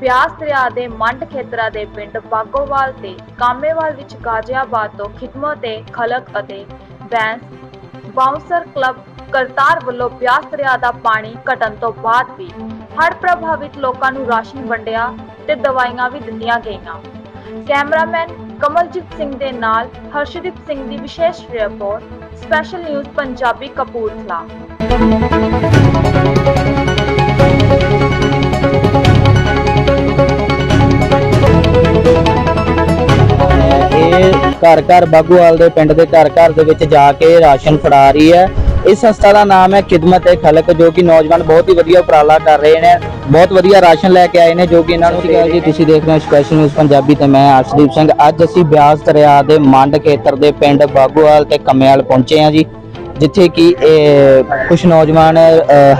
ਬਿਆਸ ਦਰਿਆ ਦੇ ਮੰਡ ਖੇਤਰਾਂ ਦੇ ਪਿੰਡ ਬਾਗੋਵਾਲ ਤੇ ਕਾਮੇਵਾਲ ਵਿੱਚ ਗਾਜ਼ੀਆਬਾਦ ਤੋਂ ਖਿਦਮਤ ਤੇ ਖਲਕ ਅਤੇ ਬੈਂਸ ਬਾਉਂਸਰ ਕਲੱਬ ਕਰਤਾਰ ਵੱਲੋਂ ਬਿਆਸ ਦਰਿਆ ਦਾ ਪਾਣੀ ਘਟਣ ਤੋਂ ਬਾਅਦ ਵੀ ਹੜ੍ਹ ਪ੍ਰਭਾਵਿਤ ਲੋਕਾਂ ਨੂੰ ਰਾਸ਼ਨ ਵੰਡਿਆ ਤੇ ਦਵਾਈਆਂ ਵੀ ਦਿੱਤੀਆਂ ਗਈਆਂ। ਕੈਮਰਾਮੈਨ ਕਮਲਜੀਤ ਸਿੰਘ ਦੇ ਨਾਲ ਹਰਸ਼ਦੀਪ ਸਿੰਘ ਦੀ ਵਿਸ਼ੇਸ਼ report special news Punjabi Kapurthala. ਇਹ ਘਰ ਘਰ ਬਾਗੂਵਾਲ ਦੇ ਪਿੰਡ ਦੇ ਘਰ ਘਰ ਦੇ ਵਿੱਚ ਜਾ ਕੇ ਰਾਸ਼ਨ ਫੜਾ ਰਹੀ ਹੈ। ਇਸ ਸੰਸਥਾ ਦਾ ਨਾਮ ਹੈ ਖਿਦਮਤ ਏ ਖਲਕ, ਜੋ ਕਿ ਨੌਜਵਾਨ ਬਹੁਤ ਹੀ ਵਧੀਆ ਉਪਰਾਲਾ ਕਰ ਰਹੇ ਨੇ, ਬਹੁਤ ਵਧੀਆ ਰਾਸ਼ਨ ਲੈ ਕੇ ਆਏ ਨੇ, ਜੋ ਕਿ ਇਹਨਾਂ ਨੂੰ ਸੀਗਾ ਜੀ, ਤੁਸੀਂ ਦੇਖ ਰਹੇ ਹੋ ਸਪੈਸ਼ਲ ਨਿਊਜ਼ ਪੰਜਾਬੀ ਤੇ ਮੈਂ ਅਰਸ਼ਦੀਪ ਸਿੰਘ। ਅੱਜ ਅਸੀਂ ਬਿਆਸ ਦਰਿਆ ਦੇ ਮੰਡ ਖੇਤਰ ਦੇ ਪਿੰਡ ਬਾਗੂਵਾਲ ਤੇ ਕਮਿਆਲ ਪਹੁੰਚੇ ਹਾਂ ਜੀ, ਜਿੱਥੇ ਕਿ ਕੁਝ ਨੌਜਵਾਨ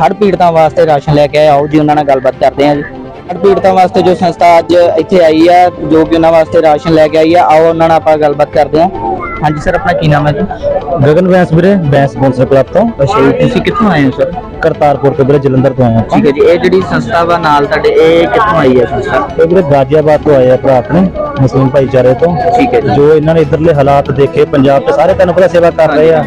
ਹੜ੍ਹ ਪੀੜਤਾਂ ਵਾਸਤੇ ਰਾਸ਼ਨ ਲੈ ਕੇ ਆਏ। ਆਓ ਜੀ, ਉਹਨਾਂ ਨਾਲ ਗੱਲਬਾਤ ਕਰਦੇ ਹਾਂ ਜੀ। ਹੜ੍ਹ ਪੀੜਤਾਂ ਵਾਸਤੇ ਜੋ ਸੰਸਥਾ ਅੱਜ ਇੱਥੇ ਆਈ ਹੈ ਜੋ ਕਿ ਉਹਨਾਂ ਵਾਸਤੇ ਰਾਸ਼ਨ ਲੈ ਕੇ ਆਈ ਹੈ ਆਓ ਉਹਨਾਂ ਨਾਲ ਆਪਾਂ ਗੱਲਬਾਤ ਕਰਦੇ ਹਾਂ। ਹਾਂਜੀ ਸਰ ਆਪਣਾ ਕੀ ਨਾਮ ਹੈ ਜੀ? ਗਗਨ ਬੈਂਸ ਵੀਰੇ ਬੈਂਸ ਸਪਾਂਸਰ ਕਲੱਬ ਤੋਂ। ਅੱਛਾ ਜੀ ਤੁਸੀਂ ਕਿੱਥੋਂ ਆਏ ਹੋ ਸਰ? ਕਰਤਾਰਪੁਰ ਤੋਂ ਵੀਰੇ ਜਲੰਧਰ ਤੋਂ ਆਏ ਆਪਾਂ। ਠੀਕ ਹੈ ਜੀ ਇਹ ਜਿਹੜੀ ਸੰਸਥਾ ਵਾ ਨਾਲ ਤੁਹਾਡੇ ਇਹ ਕਿੱਥੋਂ ਆਈ ਹੈ ਸੰਸਥਾ? ਇਹ ਵੀਰੇ ਗਾਜ਼ੀਆਬਾਦ ਤੋਂ ਆਏ ਆ ਭਰਾ ਆਪਣੇ। ਮੁਸਲਿਮ ਭਾਈਚਾਰੇ ਤੋਂ ਠੀਕ ਹੈ ਜੀ ਜੋ ਇਹਨਾਂ ਨੇ ਇਧਰਲੇ ਹਾਲਾਤ ਦੇਖੇ ਪੰਜਾਬ ਤੇ ਸਾਰੇ ਤੁਹਾਨੂੰ ਪਤਾ ਸੇਵਾ ਕਰ ਰਹੇ ਆ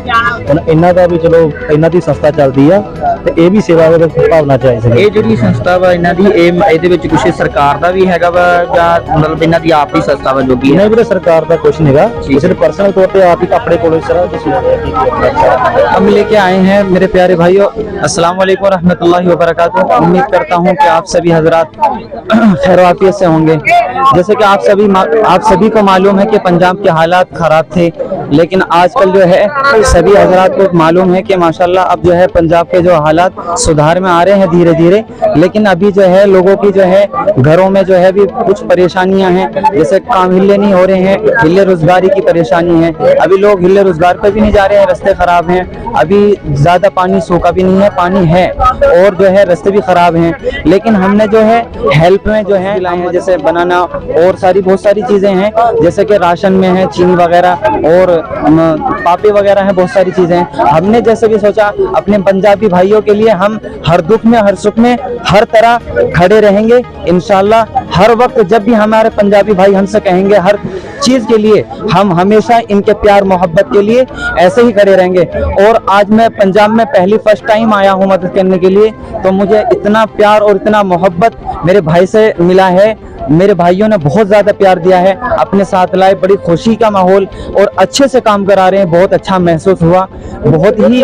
ਹੁਣ ਇਹਨਾਂ ਦਾ ਵੀ ਚਲੋ ਇਹਨਾਂ ਦੀ ਸੰਸਥਾ ਚੱਲਦੀ ਆ ਤੇ ਇਹ ਵੀ ਸੇਵਾ ਦੇ ਵਿੱਚ ਭਾਵਨਾ ਚ ਆਏ ਸੀ ਇਹ ਜਿਹੜੀ ਸੰਸਥਾ ਵਾ ਇਹਨਾਂ ਦੀ ਇਹ ਇਹਦੇ ਵਿੱਚ ਕੁਝ ਸਰਕਾਰ ਦਾ ਵੀ ਹੈਗਾ ਵਾ ਜਾਂ ਮਤਲਬ ਇਹਨਾਂ ਦੀ ਆਪ ਦੀ ਸੰਸਥਾ ਵਾ ਜੋ ਕਿ ਇਹਨਾਂ ਵੀਰੇ ਸਰਕਾਰ ਦਾ ਕੁਝ ਨਹੀਂਗਾ ਠੀਕ। ਸਿਰਫ ਪਰਸਨਲ ਤੌਰ ਤੇ ਆਪ ਹੀ ਆਪਣੇ ਕੋਲੋਂ ਇਸ ਤਰ੍ਹਾਂ ਤੁਸੀਂ ਰਹੇ ਆ ਕੀ ਕੀ ਆਪਣਾ हम लेके आए हैं मेरे प्यारे भाइयों अस्सलाम वालेकुम रहमतुल्लाहि व बरकातुहू उम्मीद करता हूं कि आप सभी हजरात खैरवाफियत से होंगे जैसे कि आप सभी मा- आप सभी को मालूम है कि पंजाब के हालात खराब थे, लेकिन आजकल जो है, सभी हजरात को मालूम है कि माशाल्लाह अब जो है पंजाब के जो हालात सुधार में आ रहे हैं धीरे धीरे लेकिन अभी जो है लोगों की जो है, घरों में जो है भी कुछ परेशानियाँ हैं। जैसे काम हिले नहीं हो रहे हैं, हिले रोजगारी की परेशानी है। अभी लोग हिले रोज़गार पर भी नहीं जा रहे हैं, रास्ते खराब हैं। अभी ज़्यादा पानी सूखा भी नहीं है, पानी है। और जो है, रास्ते भी खराब हैं। लेकिन हमने जो है, हेल्प में जो है, लाए हैं। जैसे बनाना, और सारी, बहुत सारी चीज़ें हैं। जैसे कि राशन में है, चीनी वगैरह, और पापे वगैरह हैं, बहुत सारी चीज़ें हैं। हमने जैसे कि सोचा, अपने पंजाबी भाइयों के लिए हम हर दुख में, हर सुख में, हर तरह खड़े रहेंगे। इंशाल्लाह हर वक्त जब भी हमारे पंजाबी भाई हमसे कहेंगे हर चीज़ के लिए, हम हमेशा इनके प्यार, मोहब्बत के लिए ऐसे ही खड़े रहेंगे। और आज मैं पंजाब में पहली फ़र्स्ट टाइम आया हूँ मदद करने के लिए तो मुझे इतना प्यार और इतना मोहब्बत मेरे भाई से मिला है। मेरे भाइयों ने बहुत ज़्यादा प्यार दिया है, अपने साथ लाए, बड़ी खुशी का माहौल और अच्छे से काम करा रहे हैं, बहुत अच्छा महसूस हुआ। बहुत ही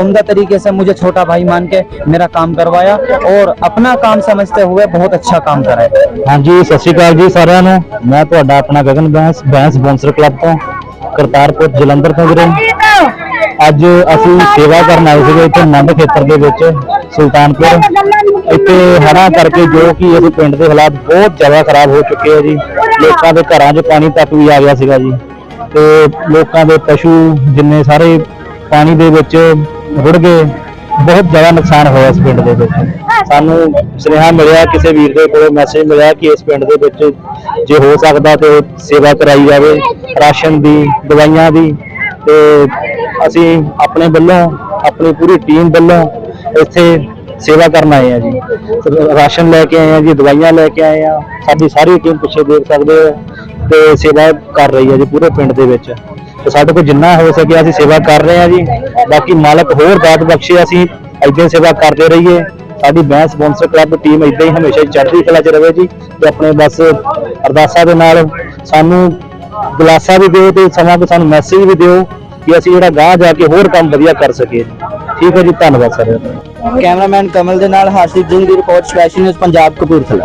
उमदा तरीके से मुझे छोटा भाई मान के मेरा काम करवाया और अपना काम समझते हुए बहुत अच्छा काम कराया हाँ। जी, सत श्रीकाल जी सारे ने। मैं तो अपना गगन बैंस बैंस बॉन्सर क्लब तो करतारपुर जलंधर तो ਅੱਜ ਅਸੀਂ ਸੇਵਾ ਕਰਨ ਆਏ ਸੀਗੇ ਇੱਥੇ ਮੰਡ ਖੇਤਰ ਦੇ ਵਿੱਚ, ਸੁਲਤਾਨਪੁਰ। ਇੱਥੇ ਹੜ੍ਹਾਂ ਕਰਕੇ ਜੋ ਕਿ ਇਸ ਪਿੰਡ ਦੇ ਹਾਲਾਤ ਬਹੁਤ ਜ਼ਿਆਦਾ ਖਰਾਬ ਹੋ ਚੁੱਕੇ ਆ ਜੀ। ਲੋਕਾਂ ਦੇ ਘਰਾਂ 'ਚ ਪਾਣੀ ਤੱਕ ਵੀ ਆ ਗਿਆ ਸੀਗਾ ਜੀ। ਤੇ ਲੋਕਾਂ ਦੇ ਪਸ਼ੂ ਜਿੰਨੇ ਸਾਰੇ ਪਾਣੀ ਦੇ ਵਿੱਚ ਰੁੜ ਗਏ, ਬਹੁਤ ਜ਼ਿਆਦਾ ਨੁਕਸਾਨ ਹੋਇਆ ਇਸ ਪਿੰਡ ਦੇ ਵਿੱਚ। ਸਾਨੂੰ ਸੁਨੇਹਾ ਮਿਲਿਆ, ਕਿਸੇ ਵੀਰ ਦੇ ਕੋਲੋਂ ਮੈਸੇਜ ਮਿਲਿਆ ਕਿ ਇਸ ਪਿੰਡ ਦੇ ਵਿੱਚ ਜੇ ਹੋ ਸਕਦਾ ਤੇ ਸੇਵਾ ਕਰਾਈ ਜਾਵੇ, ਰਾਸ਼ਨ ਦੀ, ਦਵਾਈਆਂ ਦੀ ਤੇ ਅਸੀਂ ਆਪਣੇ ਵੱਲੋਂ, ਆਪਣੀ ਪੂਰੀ ਟੀਮ ਵੱਲੋਂ ਇੱਥੇ ਸੇਵਾ ਕਰਨ ਆਏ ਆ ਜੀ। ਰਾਸ਼ਨ ਲੈ ਕੇ ਆਏ ਆ ਜੀ, ਦਵਾਈਆਂ ਲੈ ਕੇ ਆਏ ਆ ਸਾਡੀ ਸਾਰੀ ਟੀਮ ਪਿੱਛੇ ਦੇਖ ਸਕਦੇ ਹੋ ਤੇ ਸੇਵਾ ਕਰ ਰਹੀ ਹੈ ਜੀ ਪੂਰੇ ਪਿੰਡ ਦੇ ਵਿੱਚ। ਤੇ ਸਾਡੇ ਕੋਲ ਜਿੰਨਾ ਹੋ ਸਕਿਆ ਅਸੀਂ ਸੇਵਾ ਕਰ ਰਹੇ ਹਾਂ ਜੀ। ਬਾਕੀ ਮਾਲਕ ਹੋਰ ਦਾਤ ਬਖਸ਼ੇ, ਅਸੀਂ ਏਦਾਂ ਹੀ ਸੇਵਾ ਕਰਦੇ ਰਹੀਏ। ਸਾਡੀ ਬੈਂਸ ਸਪਾਂਸਰ ਕਲੱਬ ਟੀਮ ਏਦਾਂ ਹੀ ਹਮੇਸ਼ਾ ਹੀ ਚੜ੍ਹਦੀ ਕਲਾ 'ਚ ਰਹੇ ਜੀ ਤੇ ਆਪਣੇ ਬਸ ਅਰਦਾਸਾਂ ਦੇ ਨਾਲ ਸਾਨੂੰ ਦਿਲਾਸਾ ਵੀ ਦਿਓ ਤੇ ਸਮਾਂ ਕਿ ਸਾਨੂੰ ਮੈਸੇਜ ਵੀ ਦਿਓ। ਕਿ ਅਸੀਂ ਜਿਹੜਾ ਗਾਹ ਜਾ ਕੇ ਹੋਰ ਕੰਮ ਵਧੀਆ ਕਰ ਸਕੀਏ। ਠੀਕ ਹੈ ਜੀ, ਧੰਨਵਾਦ ਸਾਰਿਆਂ ਕੈਮਰਾਮੈਨ ਕਮਲ ਦੇ ਨਾਲ ਹਰਸ਼ਦੀਪ ਸਿੰਘ ਦੀ report special news Punjab Kapurthala.